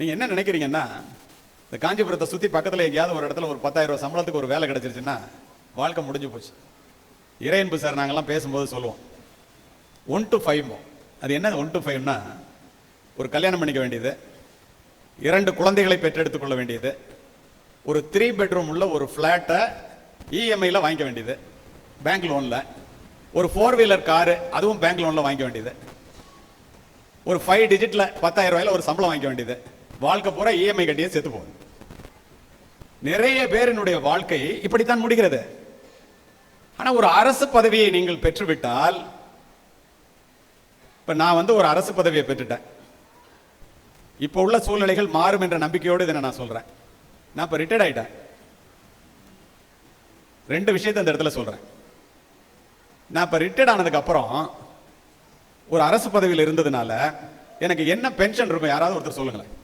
நீங்கள் என்ன நினைக்கிறீங்கன்னா இந்த காஞ்சிபுரத்தை சுற்றி பக்கத்தில் எங்கேயாவது ஒரு இடத்துல ஒரு பத்தாயிரம் ரூபா சம்பளத்துக்கு ஒரு வேலை கிடச்சிருச்சுன்னா வாழ்க்கை முடிஞ்சு போச்சு. இறையன்பு சார் நாங்கள்லாம் பேசும்போது சொல்லுவோம் ஒன் டு ஃபைவ் அது என்ன ஒன் டு ஃபைவ்னா ஒரு கல்யாணம் பண்ணிக்க வேண்டியது இரண்டு குழந்தைகளை பெற்றெடுத்துக் கொள்ள வேண்டியது ஒரு த்ரீ பெட்ரூம் உள்ள ஒரு ஃப்ளாட்டை இஎம்ஐயில் வாங்கிக்க வேண்டியது பேங்க் லோனில் ஒரு ஃபோர் வீலர் காரு அதுவும் பேங்க் லோனில் வாங்கிக்க வேண்டியது ஒரு ஃபைவ் டிஜிட்டில் பத்தாயிரம் ரூபாயில் ஒரு சம்பளம் வாங்கிக்க வேண்டியது வாழ்க்கை பூரா இஎம்ஐ கட்டியே செத்து போகுது. நிறைய பேரினுடைய வாழ்க்கை இப்படித்தான் முடிகிறது. ஆனா ஒரு அரசு பதவியை நீங்கள் பெற்றுவிட்டால் இப்ப நான் வந்து ஒரு அரசு பதவியை பெற்றுட்டேன். இப்போ உள்ள சூழ்நிலைகள் மாறும் என்ற நம்பிக்கையோடு இதை நான் சொல்றேன். நான் இப்ப ரிட்டையர்ட் ஆயிட்டேன். ரெண்டு விஷயத்தை அந்த இடத்துல சொல்றேன். நான் இப்ப ரிட்டையர்ட் ஆனதுக்கு அப்புறம் ஒரு அரசு பதவியில் இருந்ததுனால எனக்கு என்ன பென்ஷன் இருக்கும் யாராவது ஒருத்தர் சொல்லுங்களேன்.